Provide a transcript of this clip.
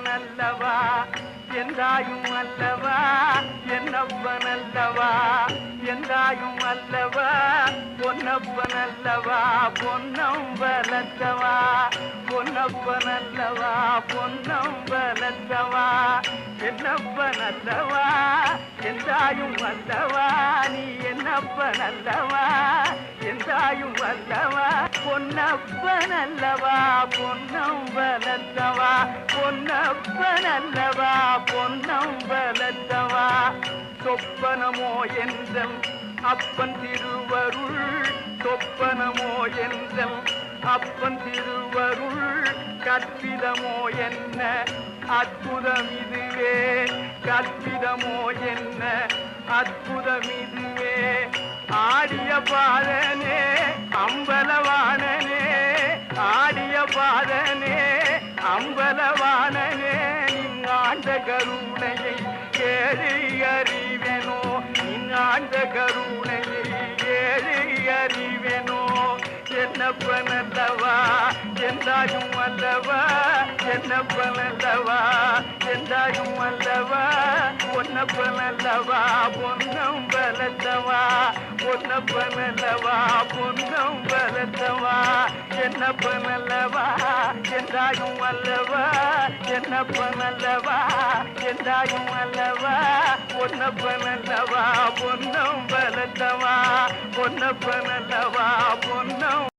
என்னப்பனல்லவா என்றாயும் அல்லவா? என்னப்பன் அல்லவா? என்றாயும் அல்லவா பொன்னப்பன் அல்லவா பொன்னம் வளர்த்தவா பொன்னப்பனல்லவா பொன்னம் வளர்த்தவா என்னப்பனல்லவா என்றாயும் அல்லவா? நீ என்னப்பன் அல்லவா என்றாயும் அல்லவா? பொன்னப்பனல்லவா பொன்னம் வளர்த்தவா பொன்னப்பனல்லவா பொன்னம் வளர்த்தவா? சொப்பனமோ என்றல் அப்பன் திருவருள். சொப்பனமோ என்றல் அப்பன் திருவருள். கற்பிதமோ என்ன? அற்புதம் இதுவே. கற்பிதமோ என்ன? அற்புதம் இதுவே. ஆடிய பாதனே அம்பலவாணனே நின்னாண்ட கருணையை ஏழு அறிவெனோ? நின்னாண்ட கருணையை ஏழு அறிவெனோ? என்னப்பனல்லவா என்றாயும் அல்லவா? என்னப்பனல்லவா என்றாயும் அல்லவா? பொன்னப்பனல்லவா பொன்னம் பலத்தவா? பொன்னப்பனல்லவா பொன்னம் பலத்தவா? என்னப்பனல்லவா எந்தாயும் அல்லவா? பொன்னப்பனல்லவா? என்றாயும் அல்லவா? பொன்னப்பனல்லவா? பொன்னம் பலத்தவா? பொன்னப்பனல்லவா? பொன்னம்